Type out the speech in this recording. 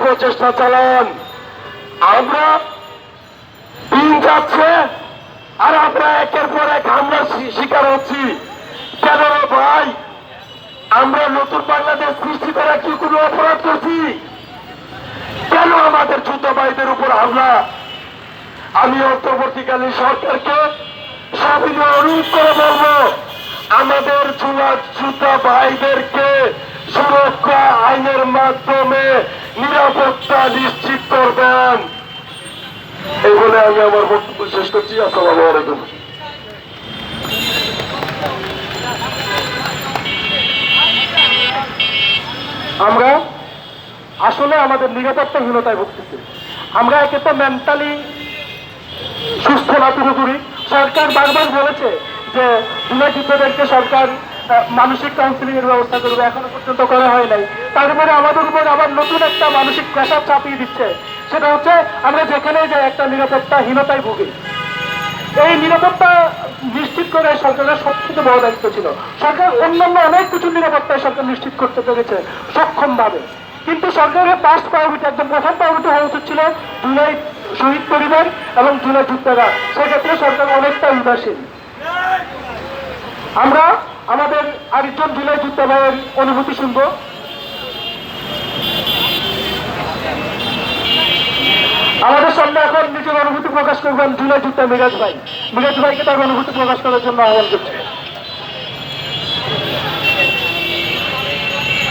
প্রচেষ্টা চালান। আমরা দিন যাচ্ছে আর আমরা একের পর এক হামলার শিকার হচ্ছি। কেন ভাই? আমরা নতুন বাংলাদেশ সৃষ্টি করা কি কোনো অপরাধ করছি? কেন আমাদের যুদ্ধবাহীদের উপর হামলা? আমি অন্তর্বর্তীকালীন সরকারকে সবিনয় অনুরোধ করে বলব, আমাদের যুদ্ধা ভাইদেরকে সুরক্ষা আইনের মাধ্যমে নিরাপত্তা নিশ্চিত করবেন। এই বলে আমি আমার বক্তব্য শেষ করছি। আসসালামু আলাইকুম। আমরা আসলে আমাদের নিরাপত্তাহীনতায় ভুগতেছি। আমরা একে তো মেন্টালি সুস্থ না পুরোপুরি সরকার বারবার বলেছে যে যুদ্ধদেরকে সরকার মানসিক কাউন্সিলিং এর ব্যবস্থা করবে, এখনও পর্যন্ত করা হয় নাই। তারপরে আমাদের উপর আবার নতুন একটা মানসিক প্রেশার চাপিয়ে দিচ্ছে। সেটা হচ্ছে, আমরা যেখানে যাই, একটা নিরাপত্তাহীনতায় ভুগি। এই নিরাপত্তা নিশ্চিত করে সরকারের সবথেকে বড় দায়িত্ব ছিল। সরকার অন্যান্য অনেক কিছু নিরাপত্তায় সরকার নিশ্চিত করতে পেরেছে সক্ষম ভাবে কিন্তু সরকারের ফার্স্ট প্রায়োরিটি একদম প্রথম প্রায়োরিটি হওয়া উচিত ছিল জুলাই শহীদ পরিবার এবং জুলাই যুদ্ধরা সেক্ষেত্রে সরকার অনেকটা উদাসীন। আমরা আমাদের আরেকজন জুলাই যুদ্ধ অনুভূতি শুনব। আমাদের সামনে এখন নিজের অনুভূতি প্রকাশ করবেন জুলাই যুদ্ধ মিরাজ ভাই। মিরাজ ভাইকে তার অনুভূতি প্রকাশ করার জন্য আহ্বান করছি।